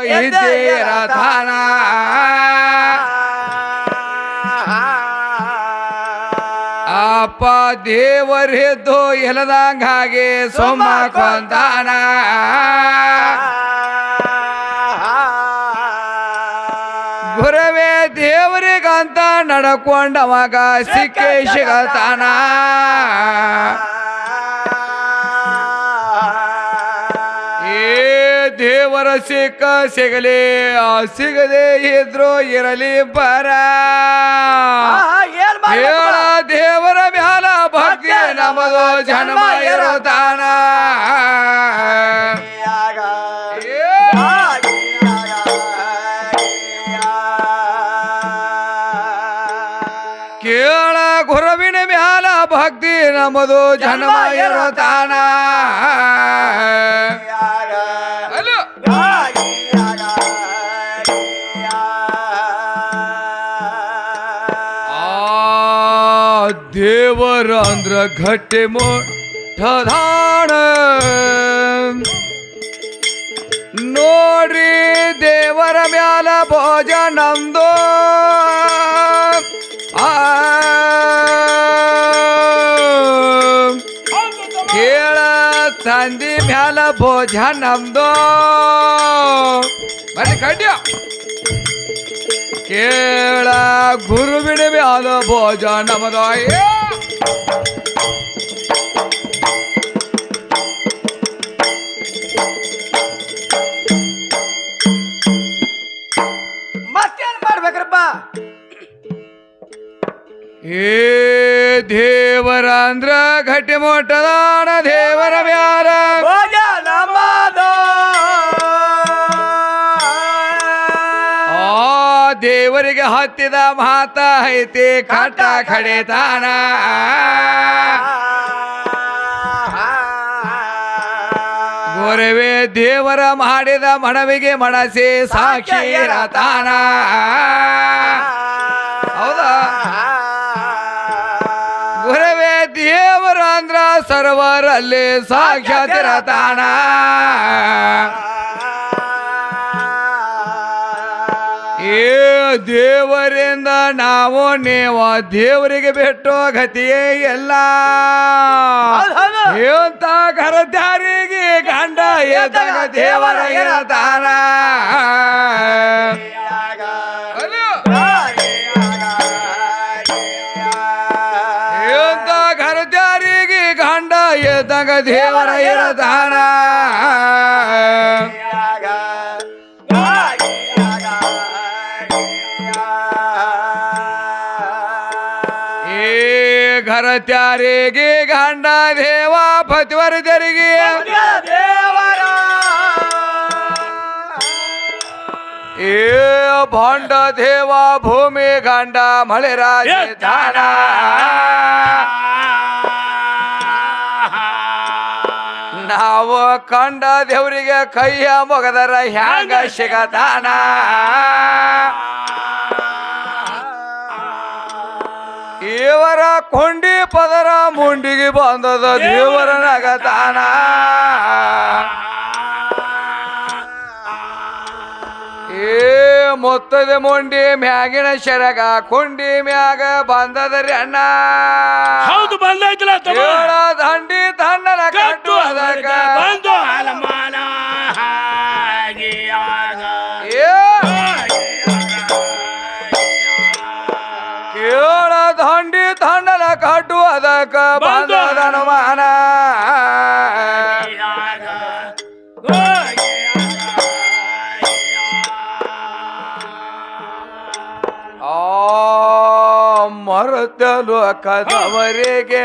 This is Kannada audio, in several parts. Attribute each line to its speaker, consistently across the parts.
Speaker 1: ಇದ್ದೀರತಾನ ಅಪ್ಪ ದೇವರಿದ್ದು ಎಲದಂಗ ಹಾಗೆ ಸೋಮ ಕೊಂದಾನ. ಗುರವೇ ದೇವರಿಗಂತ ನಡ್ಕೊಂಡವಾಗ ಸಿಕ್ಕೇ ಸಿಗತಾನ. ದೇವರ ಸಿಕ್ಕ ಸಿಗಲಿ ಆ ಸಿಗದೆ ಇದ್ರು ಇರಲಿ ಬರ.
Speaker 2: ಏನ್
Speaker 1: ಹೇಳ ದೇವರ ಮ್ಯಾಲ ಭಕ್ತಿ ನಮದು ಜನ್ಮ ಇರುತ್ತಾನ ಕೇಳ ಗುರುವಿನ ಮ್ಯಾಲ ಭಕ್ತಿ ನಮದು ಜನ್ಮ ಇರುತ್ತಾನ. ಘಟ್ಟೆ ಗಟ್ಟಿ ಮೊಠದಾಣ ನೋಡ್ರಿ ದೇವರ ಮ್ಯಾಲ ಭೋಜ ಆ ಕೇಳ ತಂದಿ ಮ್ಯಾಲ ಭೋಜ ನಮ್ದು ಬರ್ರಿ ಕಡ್ಯ ಕೇಳ ಗುರುವಿನ ಮ್ಯಾಲ ಭೋಜ ನಮ್ದು
Speaker 2: ಮತ್ತೇನ್
Speaker 1: ಏ ದೇವರ ಅಂದ್ರ ಗಟ್ಟಿ ಮೋಟದಾಣ ದೇವರ
Speaker 2: ವ್ಯಾರ
Speaker 1: ಆ ದೇವರಿಗೆ ಹತ್ತಿದ ಮಾತ ಐತಿ ಕಟ್ಟ ಕಡೆತಾನ ಗುರುವೇ ದೇವರ ಮಾಡಿದ ಮನವಿಗೆ ಮನಸಿ ಸಾಕ್ಷಿ ಇರತಾನ ಹೌದಾ? ಗುರುವೇ ದೇವರ ಅಂದ್ರ ಸರ್ವರಲ್ಲಿ ಸಾಕ್ಷಾತ್ ರತಾನ. ಏ ದೇವರಿಂದ ನಾವು ನೀವ ದೇವರಿಗೆ ಬಿಟ್ಟು ಗತಿಯೇ ಎಲ್ಲ. ಎಂತ ಕರದಾರಿಗೆ ಗಂಡ ಎದ್ದಾಗ ದೇವರ ಇರತಾನ ಅಲ್ಲೋ. ಎಂತ ಕರದಾರಿಗೆ ಗಂಡ ಎದ್ದಾಗ ದೇವರ ಇರತಾನ ಏ ಘರ ತ್ಯಾರಿಗೆ ಗಂಡ ದೇವ ಪತಿವರ್ಧರಿಗೆ ಏ ಭಾಂಡ ದೇವ ಭೂಮಿ ಗಂಡ ಮಳೆ ರಾಜಧಾನ ನಾವು ಕಂಡ ದೇವರಿಗೆ ಕೈಯ ಮೊಗದರ ಹ್ಯಾಂಗ ಸಿಗತಾನ ಇವರ ಕೊಂಡಿ ಪದರ ಮುಂಡಿಗೆ ಬಂದದ ದೇವರ ಮೊತ್ತದ ಮೊಂಡಿ ಮ್ಯಾಗಿನ ಶರಗ ಕೊಂಡಿ ಮ್ಯಾಗ ಬಂದದರಿ ಅಣ್ಣ.
Speaker 3: ಹೌದು ಬಂದೈತಲ್ಲ
Speaker 1: ಏಳ ದಂಡಿ ತಣ್ಣನ ಕಟ್ಟು ಅದಕ್ಕ.
Speaker 3: ಬಂದು ಅಲಮಾನ.
Speaker 1: ಏ. ಕೇಳ ದಂಡಿ ತಣ್ಣನ ಕಟ್ಟು ಅದಕ್ಕ ಬಂದದ ಅನುಮಾನ ಮರುತಲು ಕದವರಿಗೆ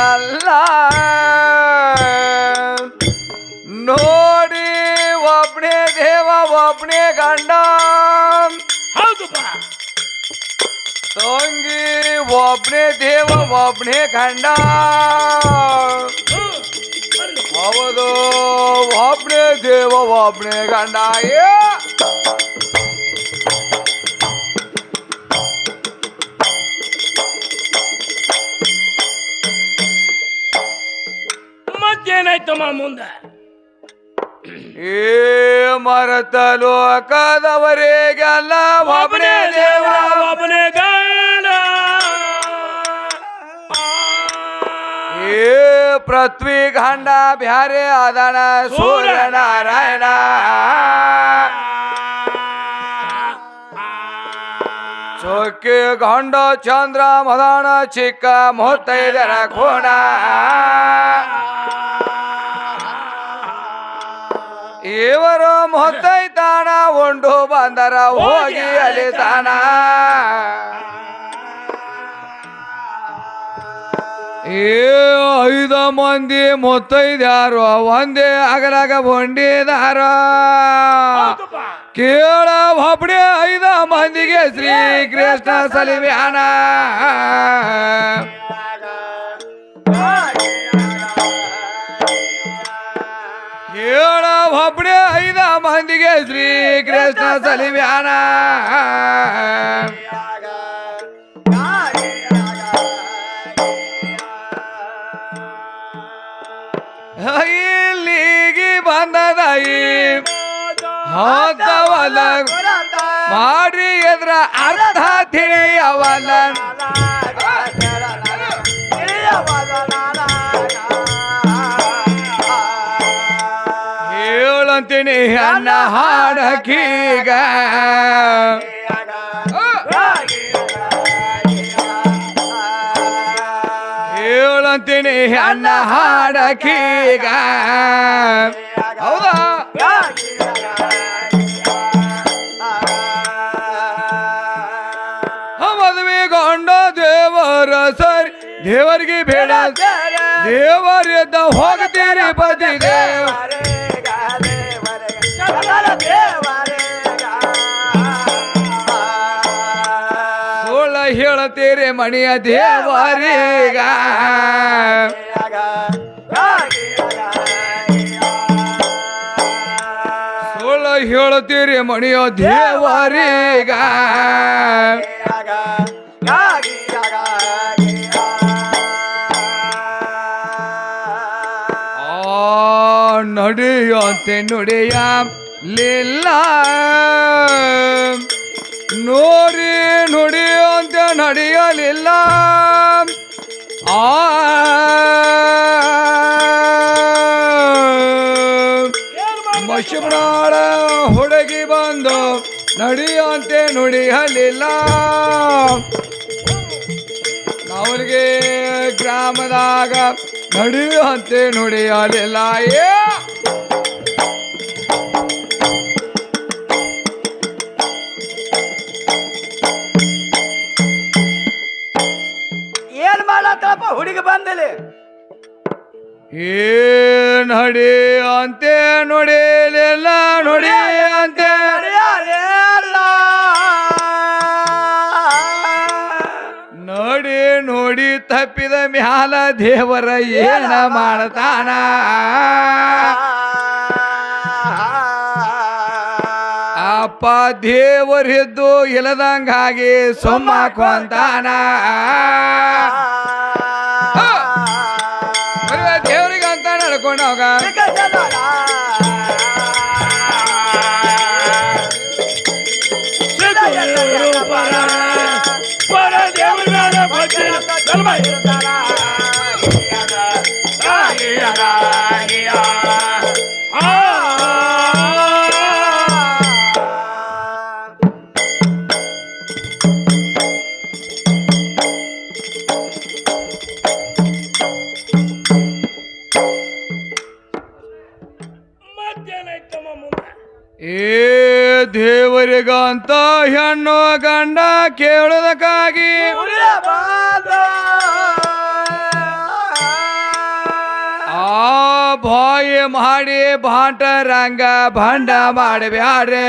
Speaker 1: ಎಲ್ಲ ನೋಡಿ ಒಬ್ನೇ ದೇವ ಒಬ್ನೇ ಗಂಡ
Speaker 3: ಹೌದು ಬಾ
Speaker 1: ತಂಗಿ ಒಬ್ನೇ ದೇವ ಒಬ್ನೇ ಗಂಡ ಹೌದು ಒಬ್ನೇ ದೇವ ಒಬ್ನೇ ಗಂಡ ಏ
Speaker 3: ಮತ್ತೇನಾಯ್ತಮ್ಮ ಮುಂದೆ
Speaker 1: ಏ ಮರತ ಲೋಕದವರಿಗೆಲ್ಲ ಒಬ್ಬನೇ ದೇವ
Speaker 3: ಒಬ್ಬನೇ ಗಂಡ
Speaker 1: ಏ ಪೃಥ್ವಿ ಗಂಡ ಬ್ಯಾರೆ ಅದನ ಸೂರ್ಯನಾರಾಯಣ. ಚೊಕ್ಕಿ ಗಂಡ ಚಂದ್ರ ಮದಾನ ಚಿಕ್ಕ ಮುತ್ತೈದರ ಕೋಣ. ಇವರು ಮೊತ್ತೈತಾಣ ಉಂಡು ಬಂದರ ಹೋಗಿ ಅಲಿತಾನ ಏ ಐದ ಮಂದಿ ಮುತ್ತೈದ್ಯಾರು ಒಂದೇ ಅಗಲಾಗ ಬಂಡಿದಾರ. ಕೇಳ ಒಬ್ಬಡಿ ಐದ ಮಂದಿಗೆ ಶ್ರೀ ಕೃಷ್ಣ ಸಲಿವ್ಯಾನ ಒಬ್ಬನೇ ಐದ ಮಂದಿಗೆ ಶ್ರೀ ಕೃಷ್ಣ ಸಲಿವ್ಯಾನ ಇಲ್ಲಿಗೆ ಬಂದದಾಯಿ. ಹೋದವಲ್ಲ ಮಾಡ್ರಿ ಎದ್ರ ಅರ್ಧ ತಿಳಿಯವಲ್ಲ ಅನ್ನ ಹಾಡಕೀಗ. ಹೇಳಂತೀನಿ ಅನ್ನ ಹಾಡಕೀಗ. ಹೌದಾ? ಮದುವೆ ಗಂಡ ದೇವರ ಸರಿ. ದೇವರಿಗೆ ಬೇಡ. ದೇವರಿದ್ದ ಹೋಗ್ತೀರಿ ಪತಿ ದೇವ. ಮಣಿಯ ದೇವರಿಗ. ಸುಳ್ಳು ಹೇಳುತ್ತೀರಿ ಮಣಿಯ ದೇವರಿಗ. ನಡೆಯಂತೆ ನುಡಿಯ ಲಿಲ್ಲ ನೋರಿ ನುಡಿಯಂತೆ ನಡೆಯಲಿಲ್ಲ. ಆ ಮಶುಬ್ರಾಳ ಹುಡುಗಿ ಬಂದು ನಡೆಯಂತೆ ನುಡಿಯಲಿಲ್ಲ. ಅವರಿಗೆ ಗ್ರಾಮದಾಗ ನಡೆಯುವಂತೆ ನುಡಿಯಲಿಲ್ಲ. ಏ!
Speaker 2: ಹುಡುಗಿ ಬಂದಿಲ್ಲಿ
Speaker 1: ಏ ನಡಿ ಅಂತೆ ನೋಡಿಲೆಲ್ಲ ನೋಡಿ ಅಂತೆ. ನೋಡಿ ನೋಡಿ ತಪ್ಪಿದ ಮ್ಯಾಲ ದೇವರ ಏನ ಮಾಡ್ತಾನ? ಅಪ್ಪ ದೇವರಿದ್ದು ಇಲ್ಲದಂಗಾಗಿ ದೇವ್ರಿಗೆ ಅಂತ ನಡ್ಕೊಂಡು ಹೋಗ
Speaker 3: ಸಿದ್ಧರು
Speaker 1: ಗಂಡ ಕೇಳೋದಕ್ಕಾಗಿ ಆ ಮಾಡಿ ಭಾಂಟ ರಂಗ ಭಂಡ ಮಾಡಬ್ಯಾರೆ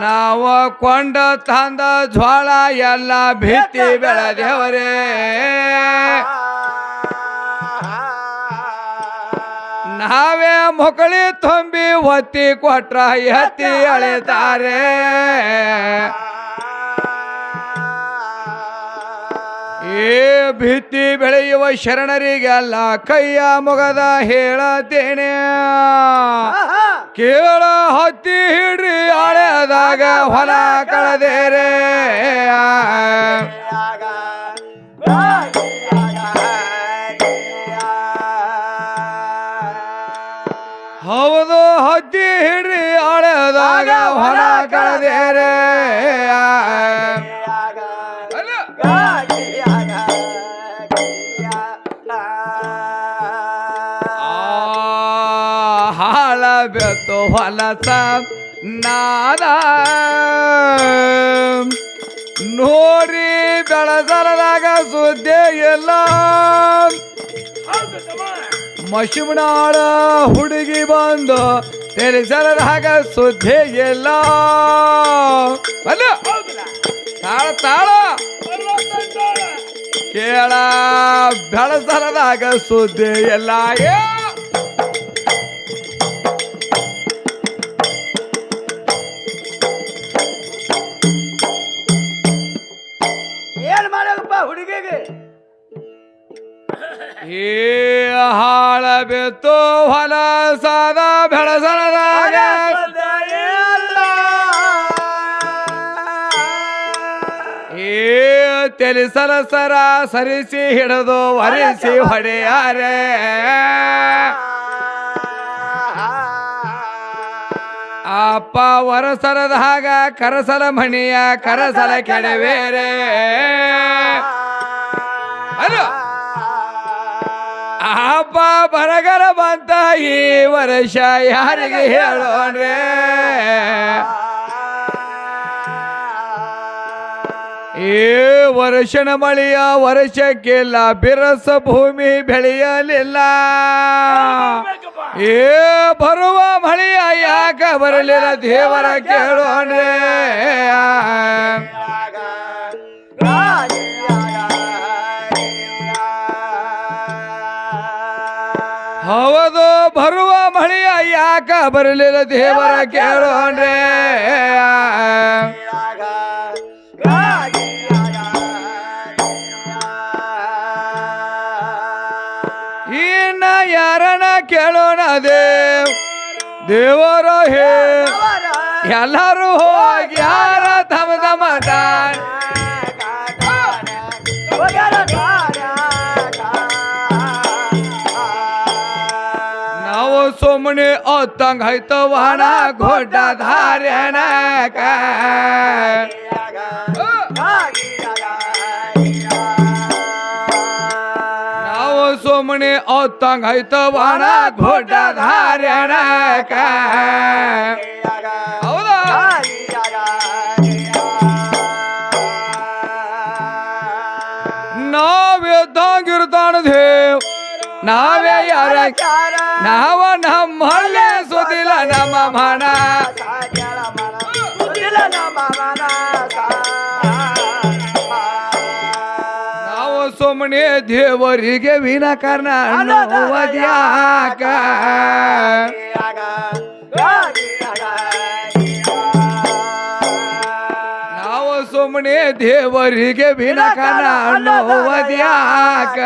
Speaker 1: ನಾವ ಕೊಂಡ ತಂದ ಜ್ವಾಳ ಎಲ್ಲ ಭಿತ್ತಿ ಬೆಳೆದೇವರೇ. ನಾವೇ ಮೊಕಳಿ ತುಂಬಿ ಒತ್ತಿ ಕೊಟ್ರ ಎತ್ತಿ ಅಳಿತಾರೆ ಏ ಭೀತಿ ಬೆಳೆಯುವ ಶರಣರಿಗೆಲ್ಲ ಕೈಯ ಮೊಗದ ಹೇಳತೇನೆ. ಕೇಳ ಹತ್ತಿ ಹಿಡ್ರಿ ಅಳೆದಾಗ ಹೊಲ ಕಳೆದೇರೆ ಹೌದು ಹಿಡಿ ಹಿಡ್ರಿ ಹೊರ ಕಳದೇರೆ. ಹಾಳ ಬೆತ್ತು ಹೊಲಸ ನಾದ. ನೋಡಿ ಬೆಳಸಲದಾಗ ಸುದ್ದಿ
Speaker 3: ಎಲ್ಲ
Speaker 1: ಮಶಿಮನಾಳ ಹುಡುಗಿ ಬಂದು ತಿಳಿಸಲದಾಗ ಸುದ್ದಿ ಎಲ್ಲ. ಅಲ್ಲ ತಾಳ ತಾಳ. ಕೇಳ ಬೆಳಸಲದಾಗ ಸುದ್ದಿ ಎಲ್ಲ.
Speaker 2: ಏನ್ ಮಾಡಪ್ಪ ಹುಡುಗಿಗೆ?
Speaker 1: ಏ ಹಾಳ ಬೆತ್ತು ಹೊಲ ಸಾದ ಬೆಳಸಲದಾಗ ತಿಳಿಸಲ ಸರ ಸರಿಸಿ ಹಿಡಿದು ಹರಿಸಿ ಹೊಡೆಯಾರೆ. ಅಪ್ಪ ವರಸರದಾಗ ಕರಸಲ ಮಣಿಯ ಕರಸಲ ಕೆಡವೇರೆ. ಅಲೋ. ಅಪ್ಪ ಬರಗರ ಬಂತ ಈ ವರ್ಷ ಯಾರಿಗೆ ಹೇಳೋಣ್ರೆ? ಏ ವರ್ಷನ ಮಳೆಯ ವರ್ಷಕ್ಕಿಲ್ಲ ಬಿರಸ ಭೂಮಿ ಬೆಳೆಯಲಿಲ್ಲ. ಏ, ಬರುವ ಮಳೆಯ ಯಾಕ ಬರಲಿಲ್ಲ ದೇವರ ಕೇಳೋಣ ಹೌದು, ಬರುವ ಮಳೆಯ ಯಾಕ ಬರಲಿಲ್ಲ ದೇವರ ಕೇಳೋಣ್ರೆ ಯಾರನ್ನ ಕೇಳೋಣ ದೇವ್. ದೇವರ ಹೇ. ಎಲ್ಲರೂ ಹೋಗಿ ಯಾರ ತಮ ತಮ ನಾವು ಸುಮ್ಮನೆ ಒತ್ತಂಗ ಹೈತವಾಣ ಘೋಟ ಧಾರ್ಯನಕ ಸುಮ್ಮನೆ ಒತ್ತಂಗ ಹೈತವಾಣ ಗೊಡ್ಡ ಧಾರ್ಯನಕ ಹೌದಾ? ನಾವಿದ್ದಂಗಿರ್ತಾನ ದೇವ್. ನಾವೇ ಯಾರ ನಾವ ನಮ್ಮಲ್ಲೇ ಸುದಿಲ್ಲ ನಮ್ಮ ಮನ. ದೇವರಿಗೆ ವಿನಾಕಾರಣ ಅನ್ನುವುದ್ಯಾಕ ನಾವು ಸುಮ್ಮನೆ ದೇವರಿಗೆ ವಿನಾಕಾರಣ ಅನ್ನುವುದ್ಯಾಕ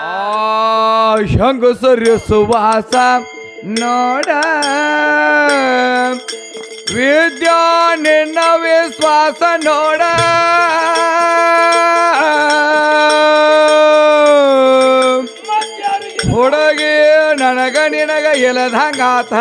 Speaker 1: ಆ ಶಂಗುಸರಿ ಸುವಾಸ ನೋಡ. ವಿದ್ಯಾ ನಿನ್ನ ವಿಶ್ವಾಸ ನೋಡ. ಹುಡುಗಿ ನನಗ ನಿನಗ ಎಲದಂಗಾತ